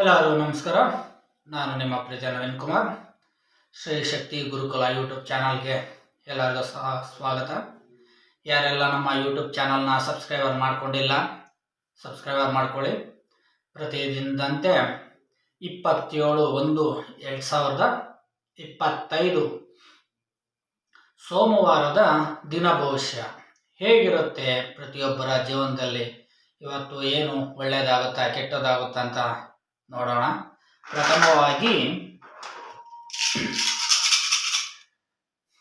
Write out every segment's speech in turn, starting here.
ಎಲ್ಲರೂ ನಮಸ್ಕಾರ. ನಾನು ನಿಮ್ಮ ಪ್ರಿಯ ನವೀನ್ ಕುಮಾರ್. ಶ್ರೀ ಶಕ್ತಿ ಗುರುಕುಲ ಯೂಟ್ಯೂಬ್ ಚಾನಲ್ಗೆ ಎಲ್ಲರಿಗೂ ಸಹ ಸ್ವಾಗತ. ಯಾರೆಲ್ಲ ನಮ್ಮ ಯೂಟ್ಯೂಬ್ ಚಾನಲ್ನ ಸಬ್ಸ್ಕ್ರೈಬರ್ ಮಾಡಿಕೊಂಡಿಲ್ಲ, ಸಬ್ಸ್ಕ್ರೈಬರ್ ಮಾಡಿಕೊಳ್ಳಿ. ಪ್ರತಿದಿನದಂತೆ ಇಪ್ಪತ್ತೇಳು ಒಂದು ಎರಡು ಸಾವಿರದ ಇಪ್ಪತ್ತೈದು ಸೋಮವಾರದ ದಿನ ಭವಿಷ್ಯ ಹೇಗಿರುತ್ತೆ ಪ್ರತಿಯೊಬ್ಬರ ಜೀವನದಲ್ಲಿ? ಇವತ್ತು ಏನು ಒಳ್ಳೆಯದಾಗುತ್ತಾ ಕೆಟ್ಟದಾಗುತ್ತಾ ಅಂತ ನೋಡೋಣ. ಪ್ರಥಮವಾಗಿ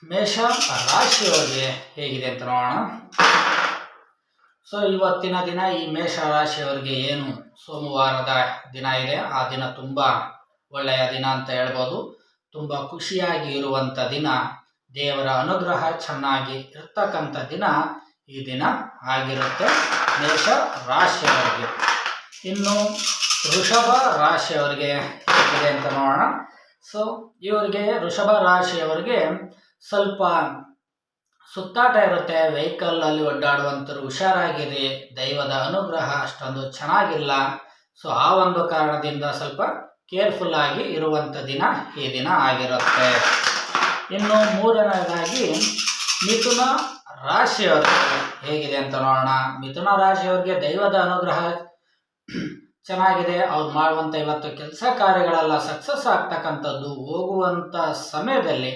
ಮೇಷ ರಾಶಿಯವರಿಗೆ ಹೇಗಿದೆ ಅಂತ ನೋಡೋಣ. ಸೊ ಇವತ್ತಿನ ದಿನ ಈ ಮೇಷ ರಾಶಿಯವರಿಗೆ ಏನು ಸೋಮವಾರದ ದಿನ ಇದೆ? ಆ ದಿನ ತುಂಬ ಒಳ್ಳೆಯ ದಿನ ಅಂತ ಹೇಳ್ಬೋದು. ತುಂಬ ಖುಷಿಯಾಗಿ ಇರುವಂಥ ದಿನ. ದೇವರ ಅನುಗ್ರಹ ಚೆನ್ನಾಗಿ ಇರ್ತಕ್ಕಂಥ ದಿನ ಈ ದಿನ ಆಗಿರುತ್ತೆ ಮೇಷ ರಾಶಿಯವರಿಗೆ. ಇನ್ನು ವೃಷಭ ರಾಶಿಯವರಿಗೆ ಇದೆ ಅಂತ ನೋಡೋಣ. ಸೊ ಇವರಿಗೆ ವೃಷಭ ರಾಶಿಯವರಿಗೆ ಸ್ವಲ್ಪ ಸುತ್ತಾಟ ಇರುತ್ತೆ. ವೆಹಿಕಲ್ ಅಲ್ಲಿ ಒಡ್ಡಾಡುವಂತರು ಹುಷಾರಾಗಿರಿ. ದೈವದ ಅನುಗ್ರಹ ಅಷ್ಟೊಂದು ಚೆನ್ನಾಗಿಲ್ಲ. ಸೊ ಆ ಒಂದು ಕಾರಣದಿಂದ ಸ್ವಲ್ಪ ಕೇರ್ಫುಲ್ ಆಗಿ ಇರುವಂಥ ದಿನ ಈ ದಿನ ಆಗಿರುತ್ತೆ. ಇನ್ನು ಮೂರನೇದಾಗಿ, ಮಿಥುನ ರಾಶಿಯವರಿಗೆ ಹೇಗಿದೆ ಅಂತ ನೋಡೋಣ. ಮಿಥುನ ರಾಶಿಯವರಿಗೆ ದೈವದ ಅನುಗ್ರಹ ಚೆನ್ನಾಗಿದೆ, ಅವ್ರು ಮಾಡುವಂಥ ಇವತ್ತು ಕೆಲಸ ಕಾರ್ಯಗಳೆಲ್ಲ ಸಕ್ಸಸ್ ಆಗ್ತಕ್ಕಂಥದ್ದು ಹೋಗುವಂಥ ಸಮಯದಲ್ಲಿ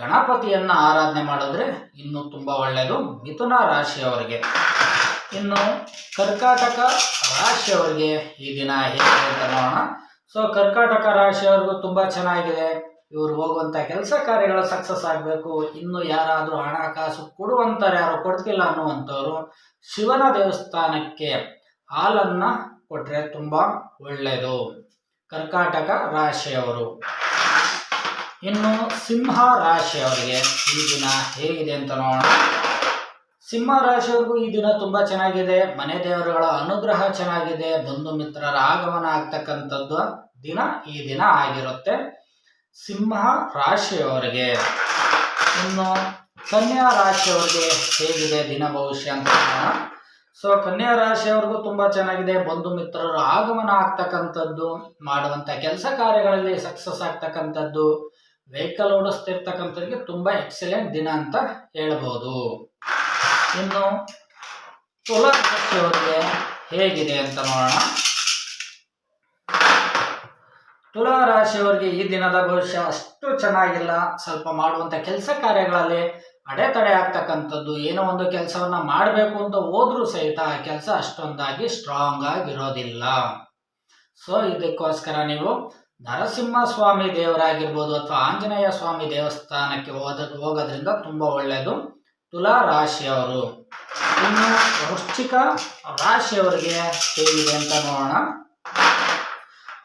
ಗಣಪತಿಯನ್ನು ಆರಾಧನೆ ಮಾಡಿದ್ರೆ ಇನ್ನೂ ತುಂಬ ಒಳ್ಳೆಯದು ಮಿಥುನ ರಾಶಿಯವರಿಗೆ. ಇನ್ನು ಕರ್ಕಾಟಕ ರಾಶಿಯವರಿಗೆ ಈ ದಿನ ಹೇಗೆ ಅಂತ ನೋಡೋಣ. ಸೊ ಕರ್ಕಾಟಕ ರಾಶಿಯವ್ರಿಗೂ ತುಂಬ ಚೆನ್ನಾಗಿದೆ. ಇವರು ಹೋಗುವಂಥ ಕೆಲಸ ಕಾರ್ಯಗಳು ಸಕ್ಸಸ್ ಆಗಬೇಕು. ಇನ್ನು ಯಾರಾದರೂ ಹಣಕಾಸು ಕೊಡುವಂಥವ್ರು ಯಾರು ಕೊಡ್ತಿಲ್ಲ ಅನ್ನುವಂಥವ್ರು ಶಿವನ ದೇವಸ್ಥಾನಕ್ಕೆ ಹಾಲನ್ನು ಕೊಟ್ಟರೆ ತುಂಬ ಒಳ್ಳೆಯದು. ಕರ್ಕಾಟಕ ರಾಶಿಯವರು. ಇನ್ನು ಸಿಂಹ ರಾಶಿಯವರಿಗೆ ಈ ದಿನ ಹೇಗಿದೆ ಅಂತ ನೋಡೋಣ. ಸಿಂಹ ರಾಶಿಯವ್ರಿಗೂ ಈ ದಿನ ತುಂಬ ಚೆನ್ನಾಗಿದೆ. ಮನೆ ದೇವರುಗಳ ಅನುಗ್ರಹ ಚೆನ್ನಾಗಿದೆ. ಬಂಧು ಮಿತ್ರರ ಆಗಮನ ಆಗ್ತಕ್ಕಂಥದ್ದು ದಿನ ಈ ದಿನ ಆಗಿರುತ್ತೆ. ಸಿಂಹ ರಾಶಿಯವರಿಗೆ. ಇನ್ನು ಕನ್ಯಾ ರಾಶಿಯವರಿಗೆ ಹೇಗಿದೆ ದಿನ ಭವಿಷ್ಯ ಅಂತ ನೋಡೋಣ. ಸೊ ಕನ್ಯಾ ರಾಶಿಯವ್ರಿಗೂ ತುಂಬಾ ಚೆನ್ನಾಗಿದೆ. ಬಂಧು ಮಿತ್ರರು ಆಗಮನ ಆಗ್ತಕ್ಕಂಥದ್ದು, ಮಾಡುವಂತ ಕೆಲಸ ಕಾರ್ಯಗಳಲ್ಲಿ ಸಕ್ಸಸ್ ಆಗ್ತಕ್ಕಂಥದ್ದು ವೆಹಿಕಲ್ ಓಡಿಸ್ತಿರ್ತಕ್ಕಂಥವ್ರಿಗೆ ತುಂಬಾ ಎಕ್ಸಲೆಂಟ್ ದಿನ ಅಂತ ಹೇಳ್ಬೋದು. ಇನ್ನು ತುಲಾ ರಾಶಿಯವರಿಗೆ ಹೇಗಿದೆ ಅಂತ ನೋಡೋಣ. ತುಲಾ ರಾಶಿಯವರಿಗೆ ಈ ದಿನದ ಭವಿಷ್ಯ ಅಷ್ಟು ಚೆನ್ನಾಗಿಲ್ಲ. ಸ್ವಲ್ಪ ಮಾಡುವಂತ ಕೆಲಸ ಕಾರ್ಯಗಳಲ್ಲಿ ಅಡೆತಡೆ ಆಗ್ತಕ್ಕಂಥದ್ದು, ಏನೋ ಒಂದು ಕೆಲಸವನ್ನ ಮಾಡಬೇಕು ಅಂತ ಹೋದ್ರೂ ಸಹಿತ ಆ ಕೆಲಸ ಅಷ್ಟೊಂದಾಗಿ ಸ್ಟ್ರಾಂಗ್ ಆಗಿರೋದಿಲ್ಲ. ಸೊ ಇದಕ್ಕೋಸ್ಕರ ನೀವು ನರಸಿಂಹ ಸ್ವಾಮಿ ದೇವರಾಗಿರ್ಬೋದು ಅಥವಾ ಆಂಜನೇಯ ಸ್ವಾಮಿ ದೇವಸ್ಥಾನಕ್ಕೆ ಹೋದ ಹೋಗೋದ್ರಿಂದ ತುಂಬ ಒಳ್ಳೆಯದು ತುಲಾ ರಾಶಿಯವರು. ಇನ್ನು ವೃಶ್ಚಿಕ ರಾಶಿಯವರಿಗೆ ಹೇಗಿದೆ ಅಂತ ನೋಡೋಣ.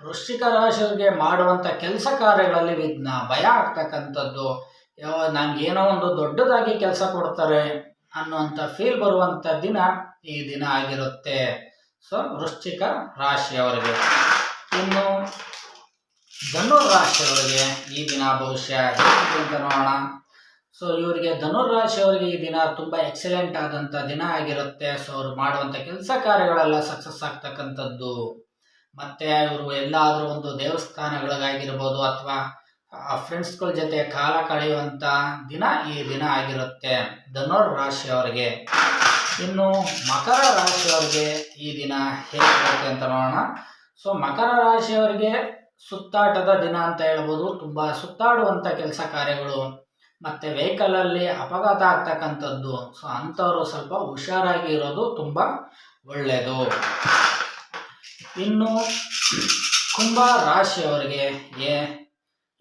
ವೃಶ್ಚಿಕ ರಾಶಿಯವರಿಗೆ ಮಾಡುವಂಥ ಕೆಲಸ ಕಾರ್ಯಗಳಲ್ಲಿ ವಿಘ್ನ, ಭಯ ಆಗ್ತಕ್ಕಂಥದ್ದು. ಯಾವ ಏನೋ ಒಂದು ದೊಡ್ಡದಾಗಿ ಕೆಲಸ ಕೊಡ್ತಾರೆ ಅನ್ನುವಂಥ ಫೀಲ್ ಬರುವಂಥ ದಿನ ಈ ದಿನ ಆಗಿರುತ್ತೆ. ಸೊ ವೃಶ್ಚಿಕ ರಾಶಿಯವರಿಗೆ. ಇನ್ನು ಧನುರ್ ರಾಶಿಯವರಿಗೆ ಈ ದಿನ ಭವಿಷ್ಯ ಅಂತ ನೋಡೋಣ. ಸೊ ಇವರಿಗೆ ಧನುರ್ ರಾಶಿಯವರಿಗೆ ಈ ದಿನ ತುಂಬ ಎಕ್ಸಲೆಂಟ್ ಆದಂಥ ದಿನ ಆಗಿರುತ್ತೆ. ಸೊ ಅವ್ರು ಮಾಡುವಂಥ ಕೆಲಸ ಕಾರ್ಯಗಳೆಲ್ಲ ಸಕ್ಸಸ್ ಆಗ್ತಕ್ಕಂಥದ್ದು. ಮತ್ತೆ ಇವರು ಎಲ್ಲಾದರೂ ಒಂದು ದೇವಸ್ಥಾನಗಳಿಗಾಗಿರ್ಬೋದು ಅಥವಾ ಫ್ರೆಂಡ್ಸ್ಗಳ ಜೊತೆ ಕಾಲ ಕಳೆಯುವಂಥ ದಿನ ಈ ದಿನ ಆಗಿರುತ್ತೆ. ಧನುರ್ ರಾಶಿಯವರಿಗೆ ಇನ್ನು ಮಕರ ರಾಶಿಯವರಿಗೆ ಈ ದಿನ ಹೇಗಿರುತ್ತೆ ಅಂತ ನೋಡೋಣ. ಸೊ ಮಕರ ರಾಶಿಯವರಿಗೆ ಸುತ್ತಾಟದ ದಿನ ಅಂತ ಹೇಳ್ಬೋದು. ತುಂಬ ಸುತ್ತಾಡುವಂಥ ಕೆಲಸ ಕಾರ್ಯಗಳು, ಮತ್ತು ವೆಹಿಕಲಲ್ಲಿ ಅಪಘಾತ ಆಗ್ತಕ್ಕಂಥದ್ದು. ಸೊ ಅಂಥವರು ಸ್ವಲ್ಪ ಹುಷಾರಾಗಿ ಇರೋದು ತುಂಬ ಒಳ್ಳೆಯದು ಇನ್ನು ಕುಂಭ ರಾಶಿಯವರಿಗೆ ಏ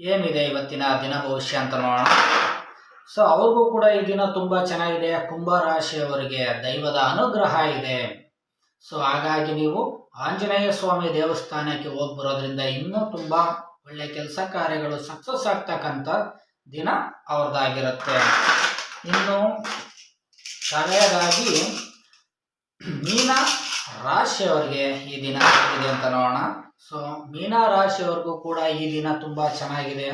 ಏನಿದೆ ಇವತ್ತಿನ ದಿನ ಭವಿಷ್ಯ ಅಂತ ನೋಡೋಣ. ಸೊ ಅವ್ರಿಗೂ ಕೂಡ ಈ ದಿನ ತುಂಬ ಚೆನ್ನಾಗಿದೆ. ಕುಂಭ ರಾಶಿಯವರಿಗೆ ದೈವದ ಅನುಗ್ರಹ ಇದೆ. ಸೊ ಹಾಗಾಗಿ ನೀವು ಆಂಜನೇಯ ಸ್ವಾಮಿ ದೇವಸ್ಥಾನಕ್ಕೆ ಹೋಗಿ ಬರೋದ್ರಿಂದ ಇನ್ನೂ ತುಂಬ ಒಳ್ಳೆ ಕೆಲಸ ಕಾರ್ಯಗಳು ಸಕ್ಸಸ್ ಆಗ್ತಕ್ಕಂಥ ದಿನ ಅವ್ರದ್ದಾಗಿರುತ್ತೆ. ಇನ್ನು ಕಡೆಯದಾಗಿ ಮೀನ ರಾಶಿಯವರಿಗೆ ಈ ದಿನ ಹೇಗಿದೆ ಅಂತ ನೋಡೋಣ. ಸೊ ಮೀನಾ ರಾಶಿಯವ್ರಿಗೂ ಕೂಡ ಈ ದಿನ ತುಂಬ ಚೆನ್ನಾಗಿದೆ.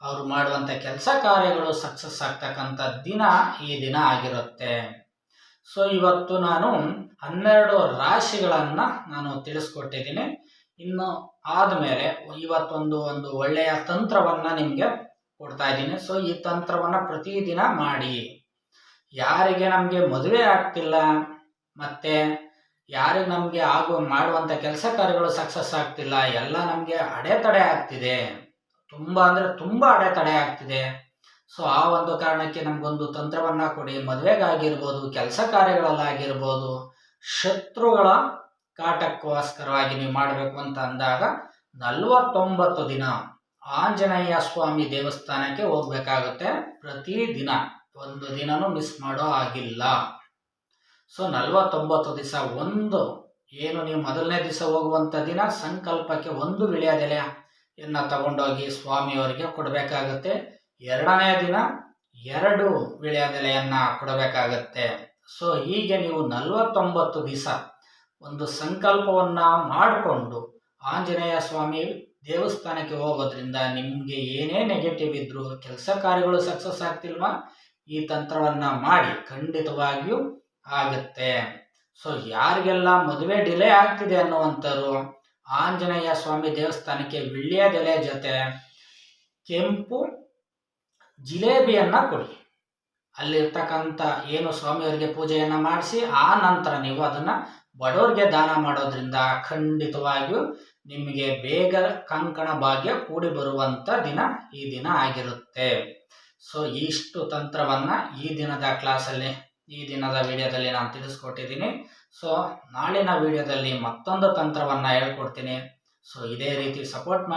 ಅವರು ಮಾಡುವಂಥ ಕೆಲಸ ಕಾರ್ಯಗಳು ಸಕ್ಸಸ್ ಆಗ್ತಕ್ಕಂಥ ದಿನ ಈ ದಿನ ಆಗಿರುತ್ತೆ. ಸೊ ಇವತ್ತು ನಾನು ಹನ್ನೆರಡು ರಾಶಿಗಳನ್ನು ನಾನು ತಿಳಿಸ್ಕೊಟ್ಟಿದ್ದೀನಿ. ಇನ್ನು ಆದಮೇಲೆ ಇವತ್ತೊಂದು ಒಂದು ಒಳ್ಳೆಯ ತಂತ್ರವನ್ನ ನಿಮಗೆ ಕೊಡ್ತಾ ಇದ್ದೀನಿ. ಸೊ ಈ ತಂತ್ರವನ್ನ ಪ್ರತಿದಿನ ಮಾಡಿ. ಯಾರಿಗೆ ನಮಗೆ ಮದುವೆ ಆಗ್ತಿಲ್ಲ, ಮತ್ತೆ ಯಾರಿಗೆ ನಮಗೆ ಆಗುವ ಮಾಡುವಂಥ ಕೆಲಸ ಕಾರ್ಯಗಳು ಸಕ್ಸಸ್ ಆಗ್ತಿಲ್ಲ, ಎಲ್ಲ ನಮಗೆ ಅಡೆತಡೆ ಆಗ್ತಿದೆ. ತುಂಬ ಅಂದರೆ ತುಂಬ ಅಡೆತಡೆ ಆಗ್ತಿದೆ. ಸೊ ಆ ಒಂದು ಕಾರಣಕ್ಕೆ ನಮಗೊಂದು ತಂತ್ರವನ್ನ ಕೊಡಿ ಮದುವೆಗಾಗಿರ್ಬೋದು ಕೆಲಸ ಕಾರ್ಯಗಳಲ್ಲಾಗಿರ್ಬೋದು ಶತ್ರುಗಳ ಕಾಟಕ್ಕೋಸ್ಕರವಾಗಿ ನೀವು ಮಾಡಬೇಕು ಅಂತ ಅಂದಾಗ ನಲವತ್ತೊಂಬತ್ತು ದಿನ ಆಂಜನೇಯ ಸ್ವಾಮಿ ದೇವಸ್ಥಾನಕ್ಕೆ ಹೋಗ್ಬೇಕಾಗುತ್ತೆ ಪ್ರತಿದಿನ ಒಂದು ದಿನನೂ ಮಿಸ್ ಮಾಡೋ ಆಗಿಲ್ಲ ಸೊ ನಲವತ್ತೊಂಬತ್ತು ದಿವಸ ಒಂದು ಏನು ನೀವು ಮೊದಲನೇ ದಿವಸ ಹೋಗುವಂಥ ದಿನ ಸಂಕಲ್ಪಕ್ಕೆ ಒಂದು ವಿಳ್ಯದೆಲೆಯನ್ನ ತಗೊಂಡೋಗಿ ಸ್ವಾಮಿಯವರಿಗೆ ಕೊಡಬೇಕಾಗತ್ತೆ. ಎರಡನೇ ದಿನ ಎರಡು ವಿಳ್ಯದೆಲೆಯನ್ನ ಕೊಡಬೇಕಾಗತ್ತೆ. ಸೊ ಹೀಗೆ ನೀವು ನಲವತ್ತೊಂಬತ್ತು ದಿವಸ ಒಂದು ಸಂಕಲ್ಪವನ್ನ ಮಾಡಿಕೊಂಡು ಆಂಜನೇಯ ಸ್ವಾಮಿ ದೇವಸ್ಥಾನಕ್ಕೆ ಹೋಗೋದ್ರಿಂದ ನಿಮಗೆ ಏನೇ ನೆಗೆಟಿವ್ ಇದ್ದರೂ ಕೆಲಸ ಕಾರ್ಯಗಳು ಸಕ್ಸಸ್ ಆಗ್ತಿಲ್ವಾ? ಈ ತಂತ್ರವನ್ನ ಮಾಡಿ ಖಂಡಿತವಾಗಿಯೂ ಆಗುತ್ತೆ. ಸೊ ಯಾರಿಗೆಲ್ಲ ಮದುವೆ ಡಿಲೇ ಆಗ್ತಿದೆ ಅನ್ನುವಂಥರು ಆಂಜನೇಯ ಸ್ವಾಮಿ ದೇವಸ್ಥಾನಕ್ಕೆ ವಿಳ್ಯದೆಲೆ ಜೊತೆ ಕೆಂಪು ಜಿಲೇಬಿಯನ್ನ ಕೊಡಿ. ಅಲ್ಲಿರ್ತಕ್ಕಂಥ ಏನು ಸ್ವಾಮಿಯವರಿಗೆ ಪೂಜೆಯನ್ನ ಮಾಡಿಸಿ, ಆ ನಂತರ ನೀವು ಅದನ್ನ ಬಡವರಿಗೆ ದಾನ ಮಾಡೋದ್ರಿಂದ ಖಂಡಿತವಾಗಿಯೂ ನಿಮಗೆ ಬೇಗ ಕಂಕಣ ಭಾಗ್ಯ ಕೂಡಿ ಬರುವಂತ ದಿನ ಈ ದಿನ ಆಗಿರುತ್ತೆ. ಸೊ ಇಷ್ಟು ತಂತ್ರವನ್ನ ಈ ದಿನದ ಕ್ಲಾಸಲ್ಲಿ ಈ ದಿನದ ವಿಡಿಯೋದಲ್ಲಿ ನಾನು ತಿಳಿಸ್ಕೊಟ್ಟಿದ್ದೀನಿ. ಸೊ ನಾಳಿನ ವಿಡಿಯೋದಲ್ಲಿ ಮತ್ತೊಂದು ತಂತ್ರವನ್ನ ಹೇಳ್ಕೊಡ್ತೀನಿ. ಸೊ ಇದೇ ರೀತಿ ಸಪೋರ್ಟ್ ಮಾಡಿ.